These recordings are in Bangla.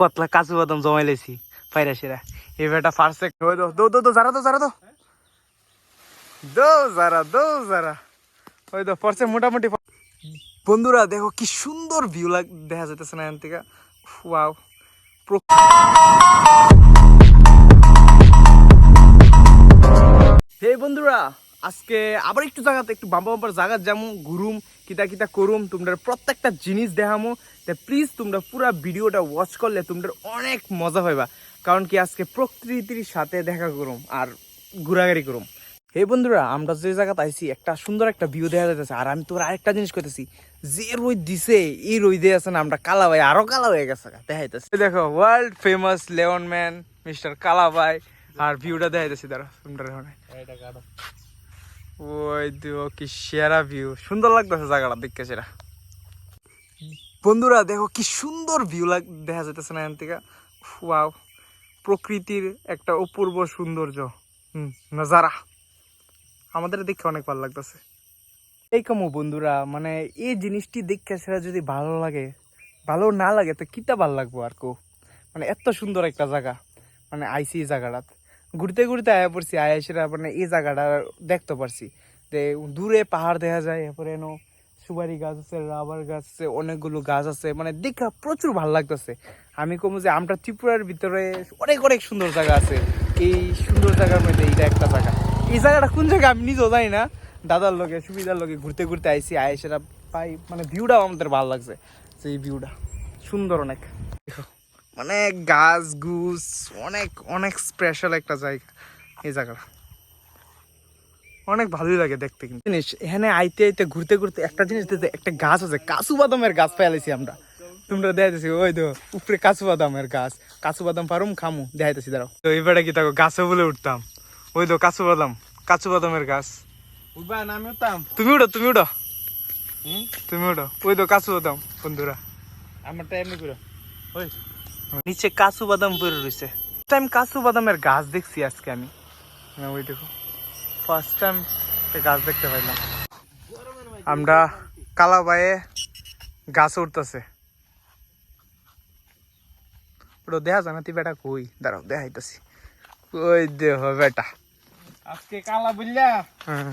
কতলা কাজু বাদাম জমাই লেছি পাইরা সেরা। এই বেটা ফার্স্টে ওই দো দো দো দো যারা তো যারা তো দো যারা দো যারা। ওই তো পড়ছে মোটামুটি বন্ধুরা দেখো কি সুন্দর ভিউ লাগ দেখা যাইতেছে না এখান থেকে। ওয়াও হে বন্ধুরা আজকে আবার একটু জায়গাতে একটু বাম্পা বাম্পার জায়গা যেমন ঘুরুম, কিতা কিতা করুম, তোমরা প্রত্যেকটা জিনিস দেখামো, তা প্লিজ তোমরা পুরা ভিডিওটা ওয়াচ করলে তোমরা অনেক মজা পাইবা। কারণ কি আজকে প্রকৃতির সাথে দেখা করুম আর ঘোরাঘুরি করুম। হে বন্ধুরা, আমরা যে জায়গাতে আইছি, একটা সুন্দর একটা ভিউ দেখা যাইতেছে। আর আমি তোর আরেকটা জিনিস করতেছি যে রোদ দিছে, এই রোদে আছে না, আমরা কালা ভাই আরও কালা হয়ে গেছে দেখাইতেছে। দেখো world famous Leon man mister Kala ভাই আর ভিউটা দেখাইতেছি দাঁড়া ওখানে ওই দিও কি সেরা ভিউ সুন্দর লাগতেছে জায়গাটা দেখতে সেরা। বন্ধুরা, দেখো কি সুন্দর ভিউ লাগ দেখা যাইতেছে না এখান থেকে। ওয়াও প্রকৃতির একটা অপূর্ব সৌন্দর্য। নজারা। আমাদের দেখে অনেক ভালো লাগতেছে। এই কামো বন্ধুরা মানে এই জিনিসটি দেখে সেটা যদি ভালো লাগে, ভালো না লাগে, তো কিটা ভালো লাগবো আর কো? মানে এত সুন্দর একটা জায়গা মানে আইসি জায়গাটাত। ঘুরতে ঘুরতে আয়া পড়ছি, আয়া সেটা মানে এই জায়গাটা দেখতে পারছি। যে দূরে পাহাড় দেখা যায়, এরপরে এনো সুপারি গাছ আছে, রাবার গাছ আছে, অনেকগুলো গাছ আছে মানে দেখা প্রচুর ভালো লাগতেছে। আমি কমু যে আমরা ত্রিপুরার ভিতরে অনেক অনেক সুন্দর জায়গা আছে। এই সুন্দর জায়গার মধ্যে এইটা একটা জায়গা। এই জায়গাটা কোন জায়গা আমি নিজেও জানি না। দাদার লগে, সুবিধার লগে ঘুরতে ঘুরতে আইসি আয় সেটা পাই মানে ভিউটাও আমাদের ভালো লাগছে। যে এই ভিউটা সুন্দর অনেক। মানে গাছ গুছ অনেক অনেক স্পেশাল একটা জায়গা। এই জায়গাটা। অনেক ভালোই লাগে দেখতে কিন্তু। জিনিস এখানে আইতে আইতে ঘুরতে ঘুরতে একটা জিনিস দেখতে একটা গাছ আছে কাসু বাদামের গাছ পেয়ালেছি আমরা। তোমরা দেখাইতেছি ওই তো উপরে কাসু বাদামের গাছ। কাসু বাদাম পারুম খামু দেখাইতেছি দাঁড়াও। তো এবারে কি থাকো গাছে বলে উঠতাম। ওই তো কাসু বাদাম কাচু বাদামের গাছ। উঠবা না আমি উঠতাম। তুমি উঠো তুমি উঠো। তুমি উঠো। ওই তো কাসু বাদাম বন্ধুরা। আমারটা এমনি করে ওই। নিচে কাসু বাদাম পড়ে রয়েছে। টাইম কাসু বাদামের গাছ দেখছি আজকে আমি। হ্যাঁ, ওই দেখো। ফার্স্ট টাইম গাছ দেখতে পাইলাম। আমরা কালাবায়ে গাছ উঠতেছে। ওটা দেখা যায় না তুই বেটা কই? দাঁড়াও দেখাইতেছি। ওই দেহ বেটা। আজকে কালা বুঝলা হ্যাঁ।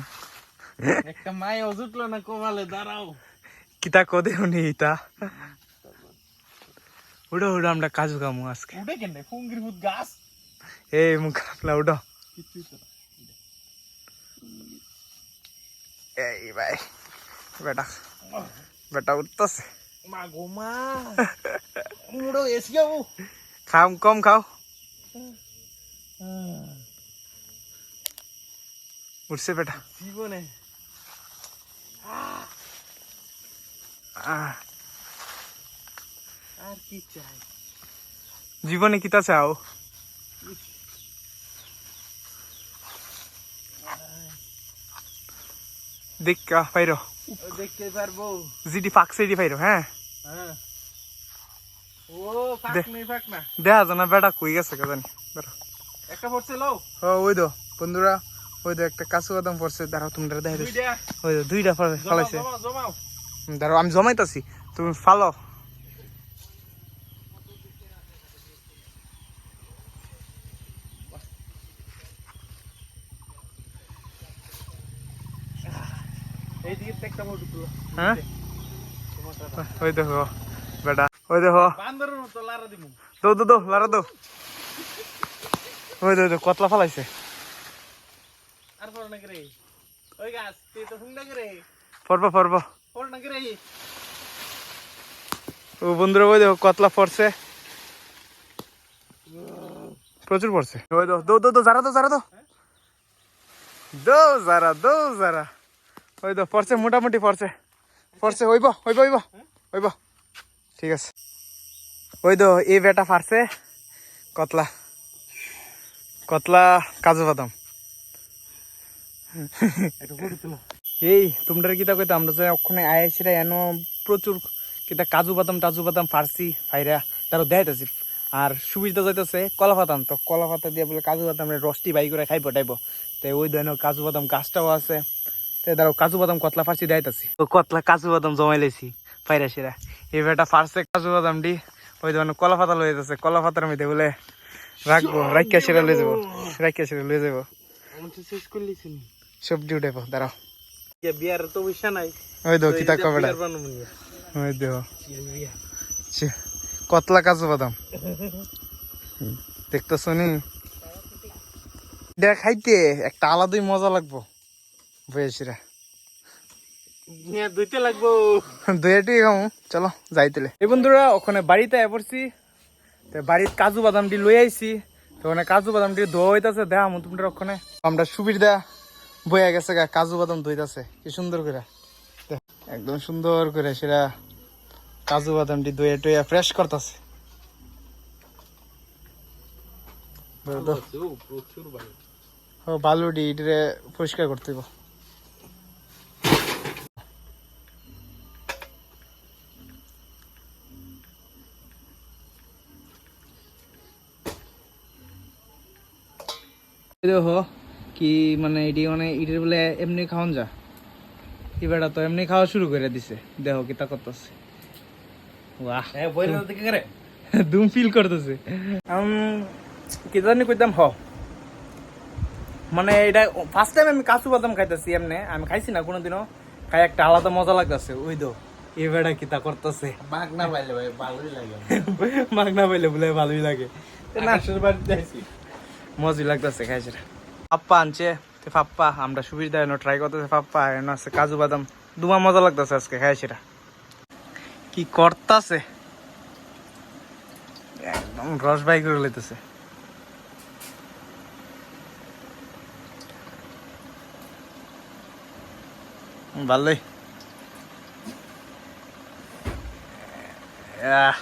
একটা মায়ে জুটলো না কমালে দাঁড়াও। কিতা কদে উনি ইতা উড়ো উড়ো আমরা কাজু কামু আজকে উঠে কেন ফুঙ্গির ভূত গাছ এই মুখ আপলা উড়ো কিছুই তো না। এই ভাই বেটা বেটা উঠতেছে মা গো মা মুড়ো এসি যাব খাও কম খাও উঠছে বেটা জীবনে আহ, আর কি চাই? জীবনে কিতা চাও? দেখ পাইরো। দেখতে পারব। জিডি ফাঁক সিডি পাইরো হ্যাঁ? হ্যাঁ। ও ফাক নেই ফাক না। দেখা জানা বেটা কই গেছে কে জানি একটা পড়ছে লো ও ওই তো বন্ধুরা ওই তো একটা কাঁচু বাদাম পড়ছে। দাঁড়াও তোমরা দেখা ওই তো দুইটা ফলাইছে। দাঁড়াও আমি জমাইতাছি। তুমি ফালো এই দিকে তো একটা মোটু তুলো হ্যাঁ? ওই দেখো বেটা। ওই দেখো। বান্দরের মতো লারা দিমু। দো দো দো লারা দো। ওই দো কতলা ফালাইছে। পড়ব পড়ব। ও বন্ধুরা ওই দেখো কতলা পড়ছে। প্রচুর পড়ছে। ওই দো দো দো দো যারা দো যারা দো। দো যারা দো যারা। ওই দো পড়ছে মোটামুটি পড়ছে পড়ছে হইব হইব হইব হইব। ঠিক আছে। ওই দো এই বেটা ফারছে কতলা। কতলা কাজু বাদাম। এই তোমরা কিতা কইতা, আমরা যে ওখানে আইছিরা এনো প্রচুর কিতা কাজু বাদাম, টাজু বাদাম, ফার্সি ফাইরা, তারও দেখাইতেছি আর সুবিধা যাইতেছে, কলা পাতাম তো। কলা পাতা দিয়ে বলে কাজু বাদামের রসটি বাই করে খাইব, টাইব। তো ওই ধরনের কাজু বাদাম গাছটাও আছে। তো দাঁড়াও কাজু বাদাম কতলা ফার্সি দেখাইতেছি। তো কতলা কাজু বাদাম জমাই লেছি ফাইরা সেরা। এই বেটা ফার্সে কাজু বাদাম ডি ওই ধরনের কলা পাতা লয়ে যাচ্ছে কলা পাতার মধ্যে বলে রাখব রাখিয়া সেরা লয়ে যাব রাখিয়া সেরা লয়ে যাব। সবজি উঠাবো দাঁড়াও। বিয়ার তো পয়সা নাই। ওই দেখো কিতা কবে বিয়ার বানাবো নিয়ে ওই দেখো। কতলা কাজু বাদাম। এটা খাইতে একটা আলাদাই মজা লাগবো। বয়সীরা নিয়ে দুইতে লাগবো। চলো যাইতেলে। এই বন্ধুরা ওখানে বাড়িতে পড়ছি। বাড়ির কাজু বাদামটি লই আইছি। তো ওখানে কাজু বাদামটি ধোয়া হইতাছে দেখা মু তোমরা ওখানে। আমরা সুবিধা বইয়া গেছে গা কাজু বাদাম ধুইতাছে কি সুন্দর করে একদম সুন্দর করে সেটা কাজু বাদামটি দইয়া টইয়া ফ্রেশ করতেছে। বালুটি এটারে পরিষ্কার করতে হইব। দেখো কি মানে এটি মানে এটির বলে এমনি খাওয়ান যা। এবারটা তো এমনি খাওয়া শুরু করে দিছে। দেখো কি তা করতেছে। বাহ বইলে থেকে করে। দুম ফিল করতেছে। কি জানি কইতাম হ। মানে এটা ফার্স্ট টাইম আমি কাজু বাদাম খাইতেছি এমনি। আমি খাইছি না কোনোদিনও। খাই একটা আলাদা মজা লাগতেছে। ওই দো এবারে কিতা করতেছে। বাঘ না পাইলে ভাই ভালোই লাগে। মাগনা পাইলে বলে ভালোই লাগে। না আকাশের বাড়িতে মজা লাগতেছে, খাইছে পাপ্পা আনছে পাপ্পা আমরা সুবিধা এনে ট্রাই করতেছে পাপ্পা এনে আছে কাজু বাদাম। দুমা মজা লাগতেছে আজকে, খাইছে কি করতাছে? একদম রস বাই করে লইতেছে। ভালোই। আহ